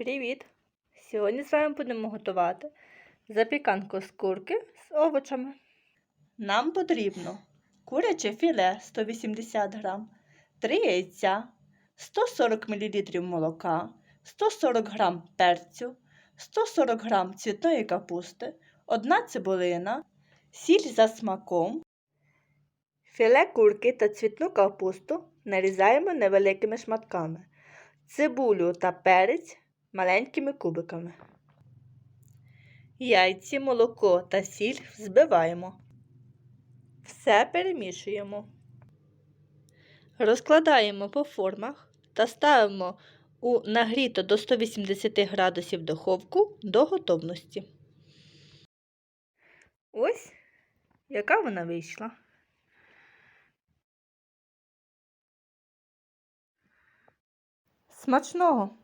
Привіт! Сьогодні з вами будемо готувати запіканку з курки з овочами. Нам потрібно куряче філе 180 г, 3 яйця, 140 мл молока, 140 г перцю, 140 г цвітної капусти, 1 цибулина, сіль за смаком. Філе курки та цвітну капусту нарізаємо невеликими шматками. Цибулю та перець маленькими кубиками. Яйці, молоко та сіль взбиваємо. Все перемішуємо. Розкладаємо по формах та ставимо у нагріту до 180 градусів духовку до готовності. Ось яка вона вийшла. Смачного!